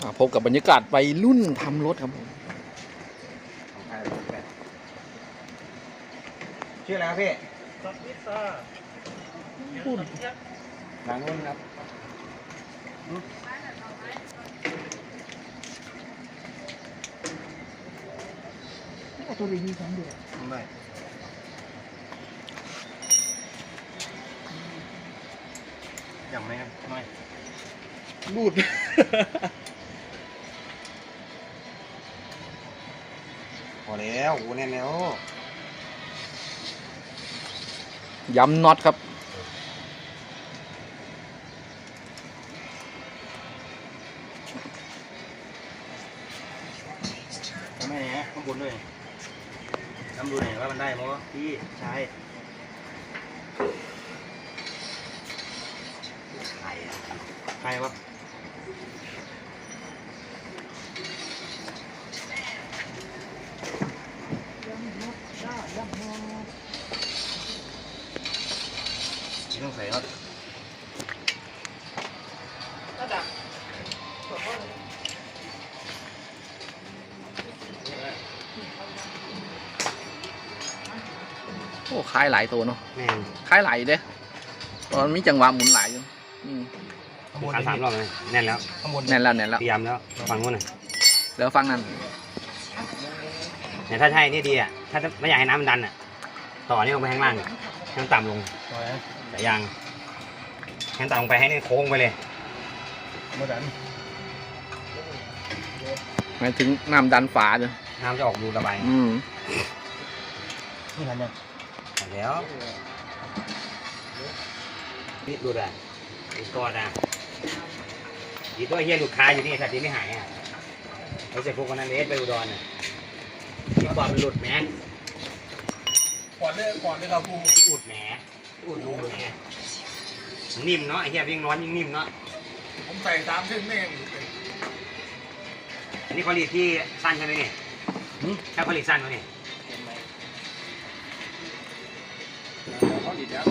อ่าพบกับบรรยากาศวัยรุ่นทำรถครับผมของใครของแฟนชื่ออะไรครับพี่สับพิซซ่าพูดหลังนู้นครับตัวรีวิวสองเดือนไม่อย่างไม่ครับไม่บูด อแล้วโอ้แน่นแล้วย้ำน็อตครับ ทำไมเนี่ยข้างบนด้วยทำดูหน่อยว่ามันได้มั้ยพี่ใช่ใครอะใครวะ ต้องใส่ครับโอ้คล้ายหลายตัวเนาะแม่งคล้ายหลายเด้ตอนมีจังหวะหมุนหลายอยู่อืมข้างบนขาสามรอบเลยแน่นแล้วข้างบนแน่นแล้วแน่นแล้วพยายามแล้วฟังนู้นน่ะแล้วฟังนั่นเนี่ยถ้าใช่นี่ดีอะถ้าไม่อยากให้น้ำมันดันอะต่อนี่ลงไปข้างล่างให้มันต่ำลง ต่อยนะแต่ ยางให้มันต่ำลงไปให้นี่โค้งไปเลยโมดันหมายถึงน้ำดันฝาเด้อน้ำจะออกรูระบายอืมนี่ทันยังหมดแล้วนี่ดูดอะดูกอดอะดีตัวเฮียหลุดคาอยู่นี่สัตว์ที่ไม่หายอะเราเสร็จพวกคนนั้นเอสไปอุดรอะที่กอดมันหลุดแหมก่อนเลยก่อนเลยครับกูที่อุดแหม ที่อุดรูแหมนิ่มเนาะไอ้เฮียวิ่งร้อนยิ่งนิ่มเนาะผมใส่สามเส้นแม่งอันนี้ผลิตที่สั้นใช่ไหมเนี่ยแค่ผลิตสั้นวะเนี่ยเขาดีแล้ว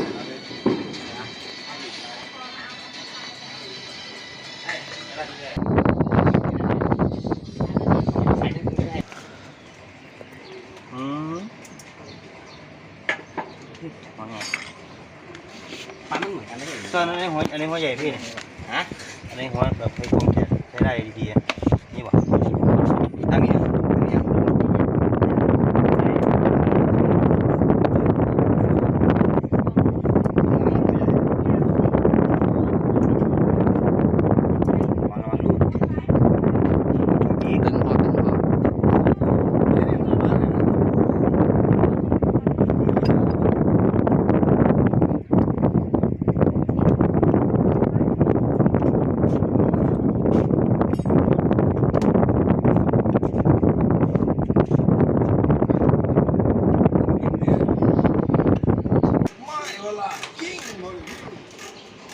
ใส่ได้ไม่ได้อืมว่าไงปั๊มมัน เหมือนกันไม่ใช่เหรอตอนนี้หัวอันนี้หัวใหญ่พี่เนี่ยฮะอันนี้หัวแบบให้ผมจะใช้ได้ดีๆอะนี่หว่ามีนะมีนะระวังระวังลูกอีก ตึงพอตึงพอ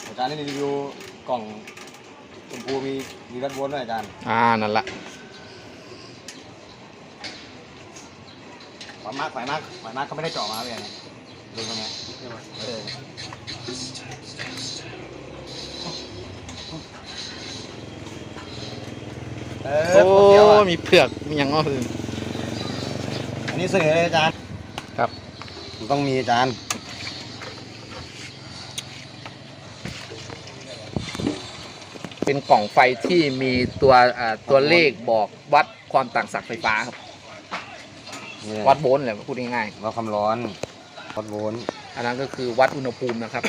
อาจารย์นี่รีวิวก ล่องชมพูมีมีรัดวนด้วยอาจารย์ อ่า นั่นละฝามากฝามากฝามากเขาไม่ได้เจาะมาเลยนะดูตรงนี้เออเออโอ้ เดี๋ยวอะมีเผือกมีอย่างอ้อคืออันนี้เสนอเลยอาจารย์ครับมันต้องมีอาจารย์ เป็นกล่องไฟที่มีตัวอ่าตัวเลขบอกวัดความต่างศักย์ไฟฟ้าครับวัดโวลต์แหละพูดง่ายวัดความร้อนวัดโวลต์ๆอันนั้นก็คือวัดอุณหภูมินะครับ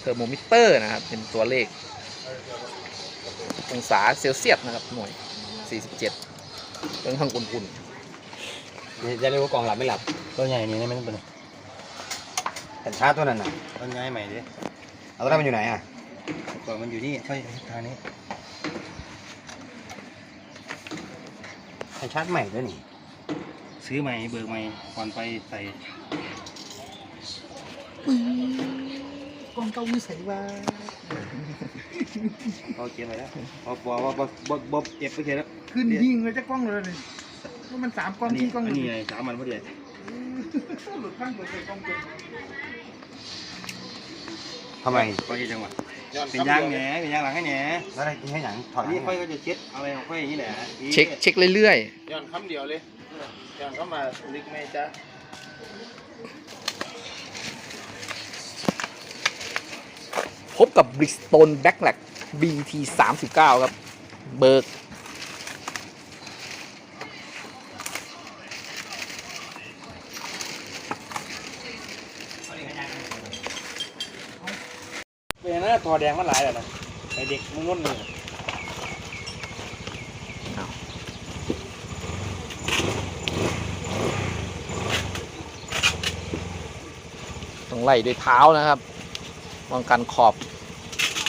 เทอร์โมมิเตอร์นะครับ เป็นตัวเลข องศาเซลเซียสนะครับหน่วย 47เป็นข้างอุ่นนี่จะเรียกว่ากล่องหลับไม่หลับตัวใหญ่นี่ไม่ต้องเป็นแผ่นชาร์จตัวนั้นน่ะต้นไม้ใหม่ดิเอาตัวนั้นมันอยู่ไหนอะ ก่อนมันอยู่นี่ใช่ทางนี้แผ่นชาร์จใหม่ด้วยนี่ ซื้อใหม่เบิกใหม่ก่อนไปใส่กล่องเก่าวิสัยว่าเอาเก็บไปแล้วพอบอกว่าบ่บ่บ่เก็บไปเก็บแล้วขึ้นยิงเลยจะกล้องเลยนี่ว่ามันสามกล้องอันนี้ที่กล้องอันเลยนี้ไงสามมันพอดีหลุดข้างหลุดใส่กล้องเกินทำไมก็ยี่จังหวะ เป็นยางแหนเป็นยางหลังให้แหนแล้วอะไรให้หนังถอดนี่ค่อยก็จะเช็ดอะไรของค่อยอย่างนี้แหละเช็คเช็คเรื่อยย้อนคำเดียวเลยย้อนเข้ามาลิกไหมจ๊ะๆพบกับ Bridgestone Backlack BT 39ครับ เบิก เป็นนะ ทอแดงมันหลายแล้วนะไอเด็กมึงนุ่นเลยต้องไล่ด้วยเท้านะครับป้องกันขอบ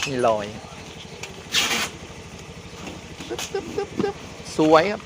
มีรอยตึ๊บตึ๊บตึ๊บตึ๊บสวยครับ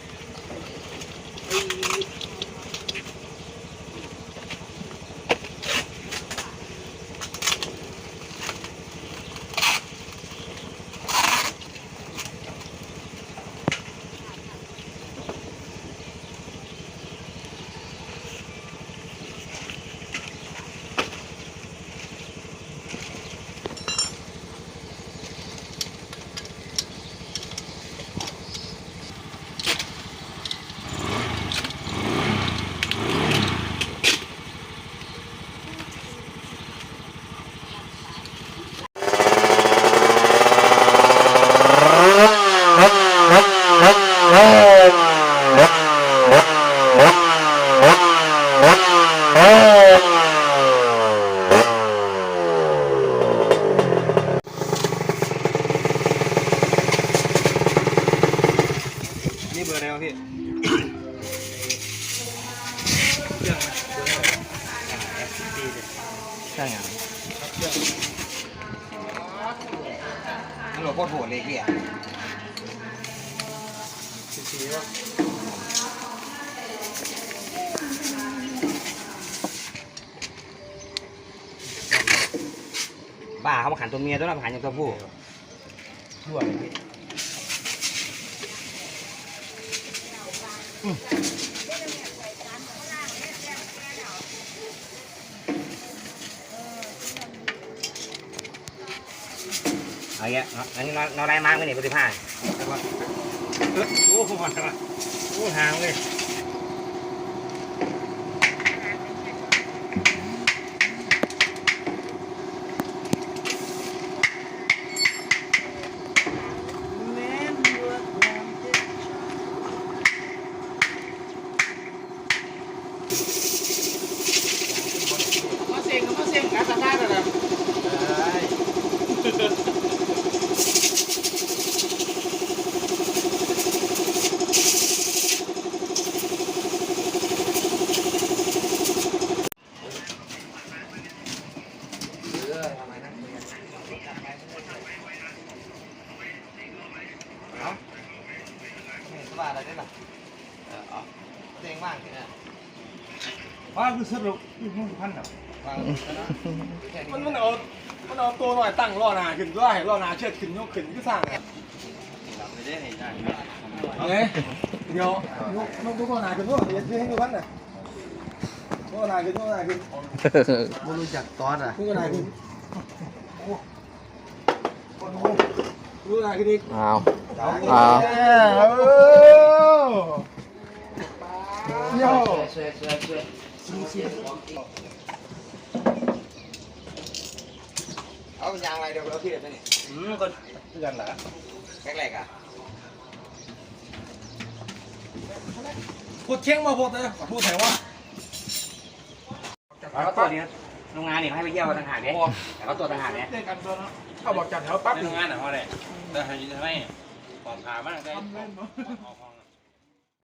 หลดโคตรโหดเลยพี่อะบ้าเขามาขันตัวเมียตัวนั้นมาขันอย่างตัวผู้ชั่วเลยพี่ เงี้ยอันนี้นอนนอนได้มากไหมเนี่ยปฏิภาณโอ้โหโอ้ห่างเลย มาเซ็งมาเซ็งการสัมภาษณ์อะไร ว่าอะไรได้หรอเออเอาเต็งมากที่นี่ว่าคือสรุปยี่ห้อพันอะมันมันเอามันเอาตัวหน่อยตั้งล่อนาขึ้นด้วยล่อนาเชือดขึ้นยกขึ้นก็สร้างไงไม่ได้ให้ได้เอาเลยเดี๋ยวยกยกตัวนาขึ้นด้วยอย่าเชื่อให้ดูพันน่ะตัวนาขึ้นตัวนาขึ้นไม่รู้จักตอนอะตัวนาขึ้นโอ้ โหตัวนาขึ้นอีกอ้าวเอาอ้าวโย่เอายางอะไรเดี๋ยวเราที่เด็ดนี่อืมก็ยันละแรกๆอะพูดเชียงมาพูดเลยพูดไหนวะแล้วก็ตัวนี้โรงงานนี่ให้ไปเยี่ยวต่างหากเนี่ยแต่ก็ตัวต่างหากเนี่ย เล่นกันตัวเนาะเขาบอกจัดแถวปั๊บในโรงงานอะเพราะอะไรแต่ให้ทำไมของขามันได้ทำเล่นเนาะของ